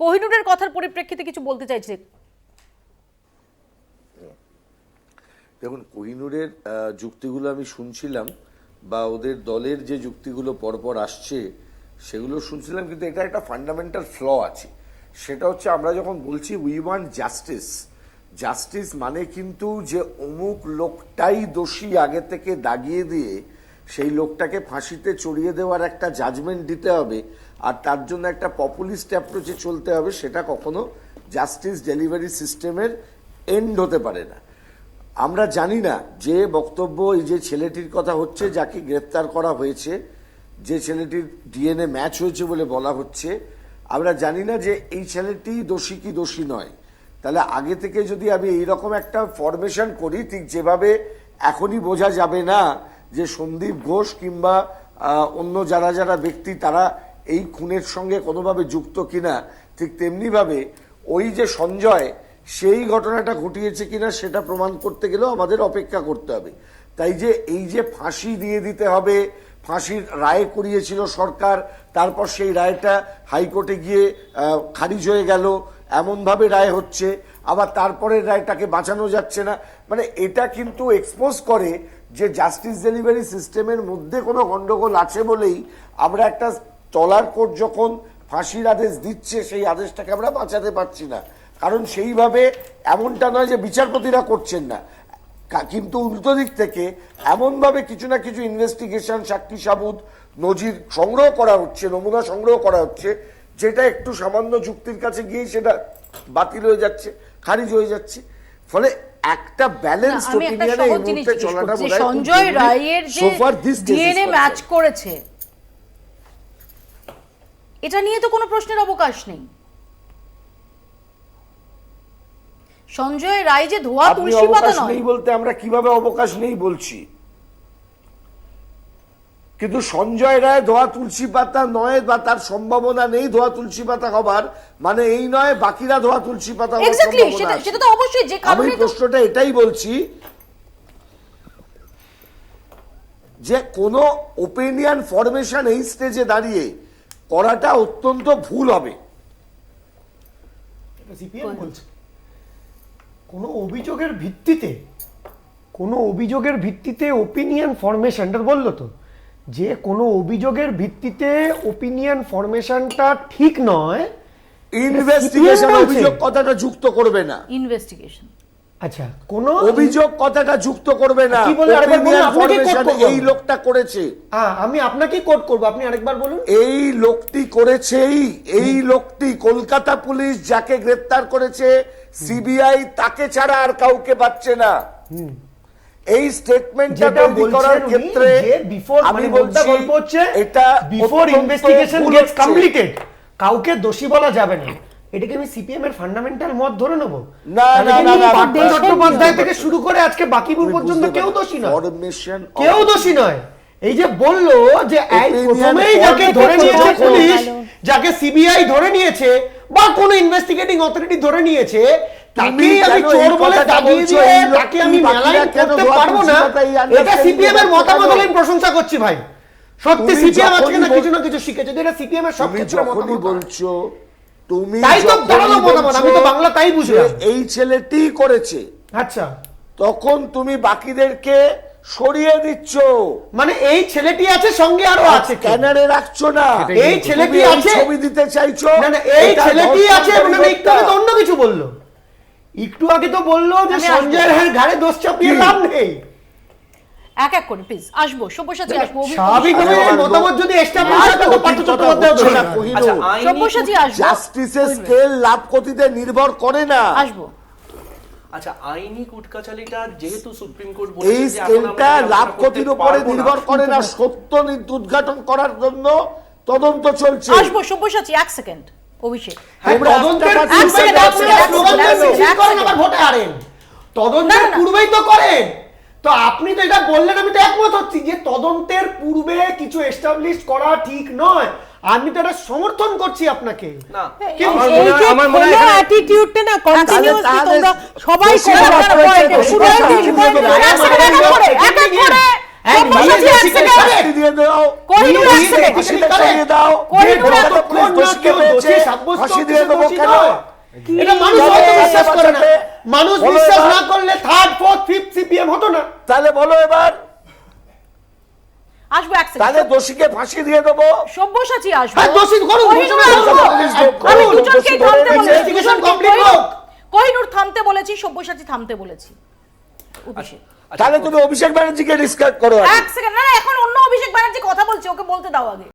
কোহিনুরের কথার পরিপ্রেক্ষিতে কিছু বলতে চাইছে? দেখুন, কোহিনুরের যুক্তিগুলো আমি শুনছিলাম বা ওদের দলের যে যুক্তিগুলো পরপর আসছে সেগুলো শুনছিলাম, কিন্তু এটা একটা ফান্ডামেন্টাল ফ্ল আছে। সেটা হচ্ছে আমরা যখন বলছি উই ওয়ান্ট জাস্টিস জাস্টিস মানে কিন্তু যে অমুক লোকটাই দোষী আগে থেকে দাগিয়ে দিয়ে সেই লোকটাকে ফাঁসিতে চড়িয়ে দেওয়ার একটা জাজমেন্ট দিতে হবে, আর তার জন্য একটা পপুলিস্ট অ্যাপ্রোচে চলতে হবে, সেটা কখনো জাস্টিস ডেলিভারি সিস্টেমের এন্ড হতে পারে না। আমরা জানি না যে বক্তব্য, এই যে ছেলেটির কথা হচ্ছে, যাকে গ্রেপ্তার করা হয়েছে, যে ছেলেটির ডিএনএ ম্যাচ হয়েছে বলে বলা হচ্ছে, আমরা জানি না যে এই ছেলেটি দোষী কি দোষী নয়। তাহলে আগে থেকে যদি আমি এইরকম একটা ফরমেশন করি, ঠিক যেভাবে এখনই বোঝা যাবে না যে সন্দীপ ঘোষ কিংবা অন্য যারা যারা ব্যক্তি তারা এই খুনের সঙ্গে কোনোভাবে যুক্ত কিনা, ঠিক তেমনিভাবে ওই যে সঞ্জয়, সেই ঘটনাটা ঘটিয়েছে কিনা সেটা প্রমাণ করতে গেলেও আমাদের অপেক্ষা করতে হবে। তাই যে এই যে ফাঁসি দিয়ে দিতে হবে, ফাঁসির রায় করিয়েছিল সরকার, তারপর সেই রায়টা হাইকোর্টে গিয়ে খারিজ হয়ে গেল, এমনভাবে রায় হচ্ছে, আবার তারপরের রায়টাকে বাঁচানো যাচ্ছে না মানে এটা কিন্তু এক্সপোজ করে যে জাস্টিস ডেলিভারি সিস্টেমের মধ্যে কোনো গন্ডগোল আছে বলেই আমরা একটা তলার কোর্ট যখন ফাঁসির আদেশ দিচ্ছে, সেই আদেশটাকে আমরা বাঁচাতে পারছি না। কারণ সেইভাবে এমনটা নয় যে বিচারপতিরা করছেন না। কিন্তু উল্টো দিক থেকে এমনভাবে কিছু না কিছু ইনভেস্টিগেশন সাক্ষী সাবুত, নজির সংগ্রহ করা হচ্ছে, নমুনা সংগ্রহ করা হচ্ছে, যেটা একটু সামান্য যুক্তির কাছে গিয়ে সেটা বাতিল হয়ে যাচ্ছে, খারিজ হয়ে যাচ্ছে। ফলে একটা ব্যালেন্স ওপিনিয়নে এই মুহূর্তে চলাটা। বোধহয় সঞ্জয় রায়ের যে ডিএনএ ম্যাচ করেছে। এটা নিয়ে তো কোনো প্রশ্নের অবকাশ নেই। সঞ্জয় রায় যে ধোয়া তুলসী পাতা নয়। বলতে আমরা কীভাবে অবকাশ নেই বলছি? কিন্তু সঞ্জয় রায় ধোয়া তুলসী পাতা নয় বা তার সম্ভাবনা নেই ধোয়া তুলসী পাতা হবার মানে এই নয় বাকিরা ধোয়া তুলসী পাতা হওয়ার এক্স্যাক্টলি সম্ভাবনা সেটা আছে। সেটা তো অবশ্যই যে আমি প্রশ্নটা এটাই বলছি যে কোনো ওপিনিয়ন ফরমেশন এই স্টেজে দাঁড়িয়ে করাটা অত্যন্ত ভুল হবে। সিপিএম কোনো অভিযোগের ভিত্তিতে কোনো অভিযোগের ভিত্তিতে ওপিনিয়ন ফরমেশনটা বলল তো। যে কোনো অভিযোগের ভিত্তিতে ওপিনিয়ন ফরমেশনটা ঠিক নয় ইনভেস্টিগেশন অভিযোগ কথাটা যুক্ত করবে না। ইনভেস্টিগেশন আচ্ছা কোনো অভিযোগ কথাটা যুক্ত করবে না। কি বলে আরেকবার বলুন, আপনাকে এই লোকটা করেছে। হ্যাঁ আমি আপনাকেই কোট করব আপনি আরেকবার বলুন। এই লোকটি করেছেই এই লোকটি কলকাতা পুলিশ যাকে গ্রেপ্তার করেছে সিবিআই তাকে ছাড়া আর কাউকে পাচ্ছে না। এই স্টেটমেন্টটা তৈরি করার ক্ষেত্রে বিফোর আমি মানে বলছি গল্প হচ্ছে এটা বিফোর ইনভেস্টিগেশন গেটস কমপ্লিটেড কাউকে দোষী বলা যাবে না। এটাকে আমি সিপিএম এর ফান্ডামেন্টাল মত ধরে নেব। না, না, না, না, পার্থ চট্টোপাধ্যায় থেকে শুরু করে আজকে বাকিপুর পর্যন্ত কেউ দোষী নয়। কেউ দোষী নয়। এই যে বলল যে প্রথমেই যাকে ধরে নিয়েছে পুলিশ যাকে সিবিআই ধরে নিয়েছে বা কোন ইনভেস্টিগেটিং অথরিটি ধরে নিয়েছে তাকেই আমি চোর বলে দাগিয়ে দিয়ে তাকে আমি মেলাইন করতে পারব না। এটা সিপিএম এর মতামত আমি প্রশংসা করছি ভাই। সত্যি সিপিএম আজকে না কিছু না কিছু শিখেছে যেটা সিপিএম এর সব যখনই মতামত। বলছো তুমি তাই তো দাঁড়াল মতামত, আমি তো বাংলা তাই বুঝলাম। এই ছেলেটি করেছে আচ্ছা। তখন তুমি বাকিদেরকে সরিয়ে দিচ্ছ। মানে এই ছেলেটি আছে সঙ্গে আরও আছে কে? স্ক্যানারে রাখছো না। এই ছেলেটি আছে? ছবি দিতে চাইছো? না না এই ছেলেটি আছে মানে একটু আগে অন্য কিছু বলল। একটু আগে তো বলল যে রায়ের ঘাড়ে দোষ চাপিয়ে? লাভ নেই। এক এক করে প্লিজ আসব সব্যসাচী আসব স্বাভাবিকভাবে মতামত যদি এস্টাবলিশ হয় পার্থ চট্টোপাধ্যায় না। আচ্ছা সব্যসাচী আসব। জাস্টিসের স্কেল লাভ ক্ষতিতে নির্ভর করে না। আসব। আচ্ছা আইনি কুটকাচালিটা যেহেতু সুপ্রিম কোর্ট এই বলেছে যে স্কেলটা লাভ ক্ষতির উপরে নির্ভর করে না সত্য উদ্ঘাটন করার জন্য তদন্ত চলছে। আসব সব্যসাচী এক সেকেন্ড অভিষেক। হ্যাঁ, তদন্তের। পূর্বেই তো করেন। তো আপনি তো এটা বললেন আমি তো একমত হচ্ছি যে তদন্তের পূর্বে কিছু এস্টাবলিশ করা ঠিক নয়। আমি তো এটা সমর্থন করছি আপনাকে। আমার মনে হয়- অ্যাটিটিউডটা না কন্টিনিউয়াসলি তোমরা সবাই করে এক এক করে, মানুষ বিশ্বাস। না। করলে থার্ড ফোর্থ ফিফথ সিপিএম হতো না। তাহলে বলো এবার। আসব এক তাহলে সেকেন্ড দোষীকে ফাঁসি দিয়ে দেবো। সব্যসাচী আসব। হ্যাঁ, দোষী করুন। আমি ধরে থামতে বলেছি। দুজনকে হোক। কোহিনূর থামতে বলেছি সব্যসাচী থামতে বলেছি। তাহলে তুমি অভিষেক ব্যানার্জিকে ডিসকাস করো এক সেকেন্ড না না এখন অন্য অভিষেক ব্যানার্জি কথা বলছে ওকে বলতে দাও আগে।